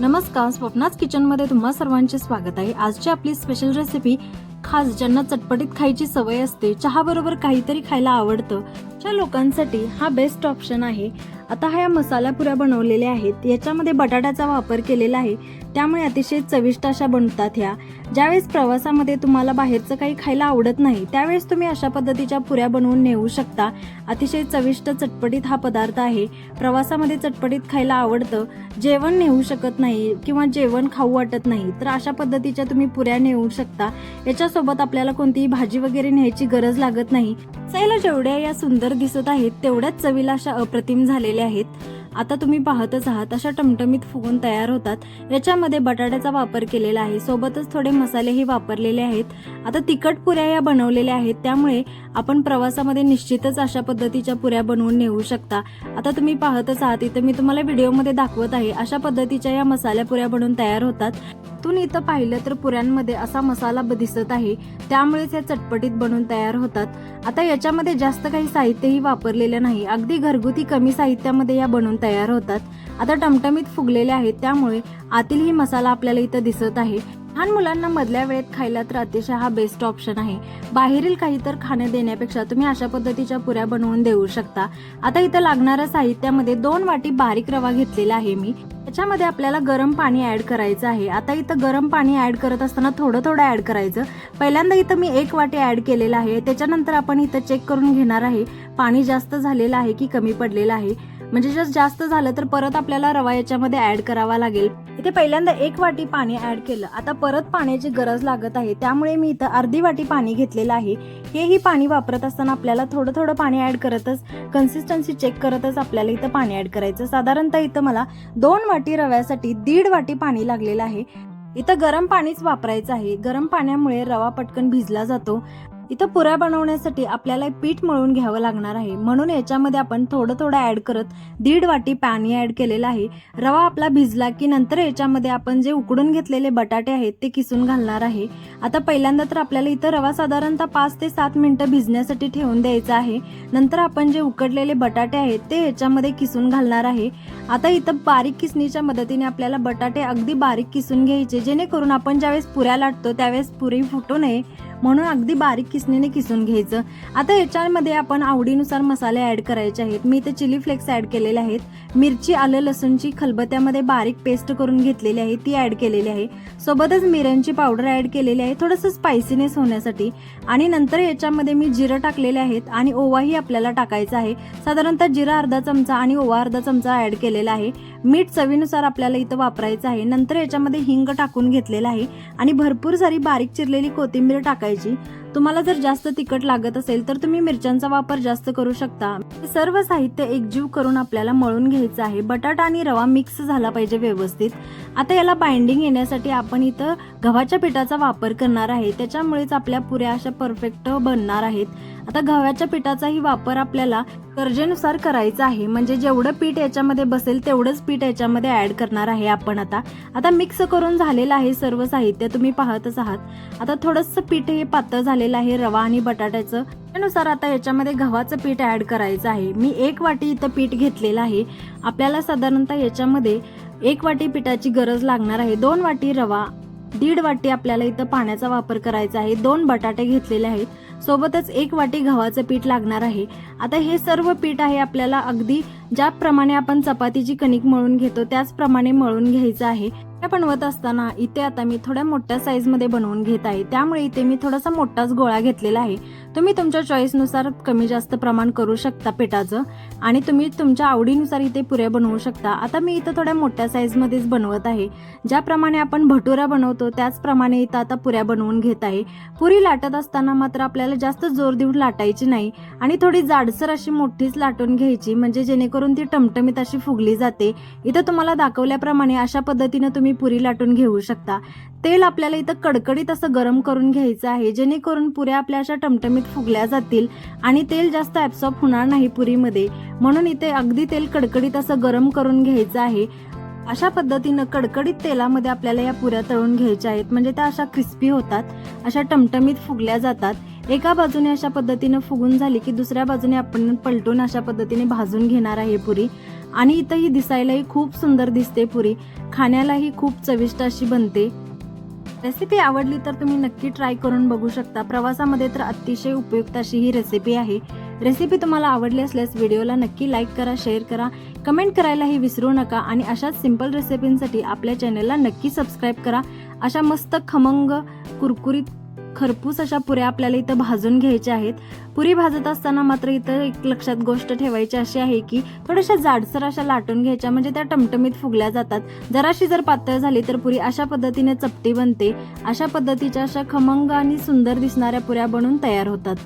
नमस्कार स्वप्नाच किचनमध्ये तुम्हा सर्वांचे स्वागत आहे. आजची आपली स्पेशल रेसिपी खास ज्यांना चटपटीत खायची सवय असते चहा बरोबर काहीतरी खायला आवडतं अशा लोकांसाठी हा बेस्ट ऑप्शन आहे. आता ह्या मसाला पुऱ्या बनवलेल्या आहेत. याच्यामध्ये बटाट्याचा वापर केलेला आहे. त्यामुळे अतिशय चविष्ट अशा बनतात ह्या. ज्यावेळेस प्रवासामध्ये तुम्हाला बाहेरचं काही खायला आवडत नाही त्यावेळेस तुम्ही अशा पद्धतीच्या पुऱ्या बनवून नेऊ शकता. अतिशय चविष्ट चटपटीत हा पदार्थ आहे. प्रवासामध्ये चटपटीत खायला आवडतं. जेवण नेऊ शकत नाही किंवा जेवण खाऊ वाटत नाही तर अशा पद्धतीच्या तुम्ही पुऱ्या नेऊ शकता. याच्या सोबत आपल्याला कोणतीही भाजी वगैरे न्यायची गरज लागत नाही. सैला जेवढ्या या सुंदर दिसत आहेत तेवढ्याच चवीला अशा अप्रतिम झालेल्या आहेत. आता तुम्ही पाहतच आहात अशा टमटमीत फुगून तयार होतात. याच्यामध्ये बटाट्याचा वापर केलेला आहे. सोबतच थोडे मसालेही वापरलेले आहेत. आता तिखट पुऱ्या या बनवलेल्या आहेत. त्यामुळे आपण प्रवासामध्ये निश्चितच अशा पद्धतीच्या पुऱ्या बनवून नेऊ शकता. आता तुम्ही पाहतच आहात इथं मी तुम्हाला व्हिडिओमध्ये दाखवत आहे अशा पद्धतीच्या या मसाल्या पुऱ्या बनवून तयार होतात. तुम्ही इथं पाहिलं तर पुऱ्यांमध्ये असा मसाला ब- दिसत आहे. त्यामुळेच या चटपटीत बनवून तयार होतात. आता याच्यामध्ये जास्त काही साहित्यही वापरलेलं नाही. अगदी घरगुती कमी साहित्यामध्ये या बनवून तयार होतात. आता टमटमीत फुगलेले आहेत. त्यामुळे आतीलही मसाला आपल्याला इथं दिसत आहे. लहान मुलांना मधल्या वेळेत खायला तर अतिशय हा बेस्ट ऑप्शन आहे. बाहेरील काही तर खाणे देण्यापेक्षा तुम्ही अशा पद्धतीच्या पुऱ्या बनवून देऊ शकता. आता इथं लागणाऱ्या साहित्यामध्ये दोन वाटी बारीक रवा घेतलेला आहे मी. ह्याच्यामध्ये आपल्याला गरम पाणी ॲड करायचं आहे. आता इथं गरम पाणी ॲड करत असताना थोडं थोडं ॲड करायचं. पहिल्यांदा इथं मी एक वाटी ॲड केलेलं आहे. त्याच्यानंतर आपण इथं चेक करून घेणार आहे. पाणी जास्त झालेलं आहे की कमी पडलेलं आहे? म्हणजे जर जास्त झालं तर परत आपल्याला रवा याच्यामध्ये ऍड करावा लागेल. इथे पहिल्यांदा एक वाटी पाणी ऍड केलं. आता परत पाण्याची गरज लागत आहे. त्यामुळे मी इथं अर्धी वाटी पाणी घेतलेलं आहे. हेही पाणी वापरत असताना आपल्याला थोडं थोडं पाणी ऍड करतच कन्सिस्टन्सी चेक करतच आपल्याला इथं पाणी ऍड करायचं. साधारणतः इथं मला दोन वाटी रव्यासाठी दीड वाटी पाणी लागलेलं आहे. इथं गरम पाणीच वापरायचं आहे. गरम पाण्यामुळे रवा पटकन भिजला जातो. इथं पुऱ्या बनवण्यासाठी आपल्याला पीठ मळून घ्यावं लागणार आहे. म्हणून याच्यामध्ये आपण थोडं थोडं ऍड करत दीड वाटी पाणी ऍड केलेलं आहे. रवा आपला भिजला की नंतर याच्यामध्ये आपण जे उकडून घेतलेले बटाटे आहेत ते किसून घालणार आहे. आता पहिल्यांदा तर आपल्याला इथं रवा साधारणतः पाच ते सात मिनटं भिजण्यासाठी ठेवून द्यायचा आहे. नंतर आपण जे उकडलेले बटाटे आहेत ते याच्यामध्ये किसून घालणार आहे. आता इथं बारीक किसणीच्या मदतीने आपल्याला बटाटे अगदी बारीक किसून घ्यायचे. जेणेकरून आपण ज्यावेळेस पुऱ्या लाटतो त्यावेळेस पुरी फुटू नये. म्हणून अगदी बारीक किसणीने किसून घ्यायचं. आता याच्यामध्ये आपण आवडीनुसार मसाले ऍड करायचे आहेत. मी इथे चिली फ्लेक्स ऍड केलेले आहेत. मिरची आलं लसूणची खलबत्यामध्ये बारीक पेस्ट करून घेतलेली आहे. ती ऍड केलेली आहे. सोबतच मिऱ्यांची पावडर ऍड केलेली आहे. थोडंसं स्पायसीनेस होण्यासाठी. आणि नंतर याच्यामध्ये मी जिरं टाकलेले आहेत आणि ओवाही आपल्याला टाकायचा आहे. साधारणतः जिरा अर्धा चमचा आणि ओवा अर्धा चमचा ऍड केलेला आहे. मीठ चवीनुसार आपल्याला इथं वापरायचं आहे. नंतर याच्यामध्ये हिंग टाकून घेतलेलं आहे. आणि भरपूर सारी बारीक चिरलेली कोथिंबीर टाकायची pede तुम्हाला जर जास्त तिखट लागत असेल तर तुम्ही मिरच्यांचा वापर जास्त करू शकता. सर्व साहित्य एकजीव करून आपल्याला मळून घ्यायचं आहे. बटाटा आणि रवा मिक्स झाला पाहिजे व्यवस्थित. आता याला बाइंडिंग येण्यासाठी आपण इथं गव्हाच्या पिठाचा वापर करणार आहे. त्याच्यामुळेच आपल्या पुऱ्या अशा परफेक्ट बनणार आहेत. आता गव्हाच्या पिठाचाही वापर आपल्याला गरजेनुसार करायचा आहे. म्हणजे जेवढं पीठ याच्यामध्ये बसेल तेवढंच पीठ याच्यामध्ये ऍड करणार आहे आपण आता. आता मिक्स करून झालेलं आहे सर्व साहित्य. तुम्ही पाहतच आहात. आता थोडंसं पीठ हे पातळ झाले झालेलं आहे रवा आणि बटाट्याचं. त्यानुसार आता याच्यामध्ये गव्हाचं पीठ ऍड करायचं आहे. मी एक वाटी इथं पीठ घेतलेलं आहे. आपल्याला साधारणतः याच्यामध्ये एक वाटी पिठाची गरज लागणार आहे. दोन वाटी रवा दीड वाटी आपल्याला इथं पाण्याचा वापर करायचा आहे. दोन बटाटे घेतलेले आहेत. सोबतच एक वाटी गव्हाचं पीठ लागणार आहे. आता हे सर्व पीठ आहे आपल्याला अगदी ज्याप्रमाणे आपण चपातीची कणिक मळून घेतो त्याचप्रमाणे मळून घ्यायचं आहे. बनवत असताना इथे आता मी थोड्या मोठ्या साईजमध्ये बनवून घेत आहे. त्यामुळे इथे मी थोडासा मोठाच गोळा घेतलेला आहे. तुम्ही तुमच्या चॉईसनुसार कमी जास्त प्रमाण करू शकता पिठाचं आणि तुम्ही तुमच्या आवडीनुसार इथे पुऱ्या बनवू शकता. आता मी इथं थोड्या मोठ्या साईजमध्येच बनवत आहे. ज्याप्रमाणे आपण भटुरा बनवतो त्याचप्रमाणे इथं आता पुऱ्या बनवून घेत आहे. पुरी लाटत असताना मात्र आपल्याला जास्त जोर देऊन लाटायची नाही आणि थोडी जाडसर अशी मोठीच लाटून घ्यायची म्हणजे जेणेकरून ती टमटमीत अशी फुगली जाते. इथं तुम्हाला दाखवल्याप्रमाणे अशा पद्धतीनं तुम्ही पुरी लाटून घेऊ शकता. तेल आपल्याला इथं कडकडीत असं गरम करून घ्यायचं आहे. जेणेकरून पुऱ्या आपल्या अशा टमटमीत फुगल्या जातील आणि तेल जास्त ॲब्सॉर्ब होणार नाही पुरीमध्ये. म्हणून इथे अगदी तेल कडकडीत असं गरम करून घ्यायचं आहे. अशा पद्धतीनं कडकडीत तेलामध्ये आपल्याला या पुऱ्या तळून घ्यायच्या आहेत. म्हणजे त्या अशा क्रिस्पी होतात अशा टमटमीत फुगल्या जातात. एका बाजूने अशा पद्धतीनं फुगून झाली की दुसऱ्या बाजूने आपण पलटून अशा पद्धतीने भाजून घेणार आहे पुरी. आणि इथं ही दिसायलाही खूप सुंदर दिसते पुरी. खाण्यालाही खूप चविष्ट अशी बनते. रेसिपी आवडली तर तुम्ही नक्की ट्राय करून बघू शकता. प्रवासामध्ये तर अतिशय उपयुक्त अशी ही रेसिपी आहे. रेसिपी तुम्हाला आवडली असल्यास व्हिडिओला नक्की लाईक करा शेअर करा कमेंट करायलाही विसरू नका आणि अशाच सिंपल रेसिपींसाठी आपल्या चॅनलला नक्की सबस्क्राईब करा. अशा मस्त खमंग कुरकुरीत खरपूस अशा पुऱ्या आपल्याला इथं भाजून घ्यायच्या आहेत. पुरी भाजत असताना मात्र इथं एक लक्षात गोष्ट ठेवायची अशी आहे की थोड्याशा जाडसर अशा लाटून घ्यायच्या म्हणजे त्या टमटमीत फुगल्या जातात. जराशी जर पातळ झाली तर पुरी अशा पद्धतीने चपटी बनते. अशा पद्धतीच्या अशा खमंग आणि सुंदर दिसणाऱ्या पुऱ्या बनून तयार होतात.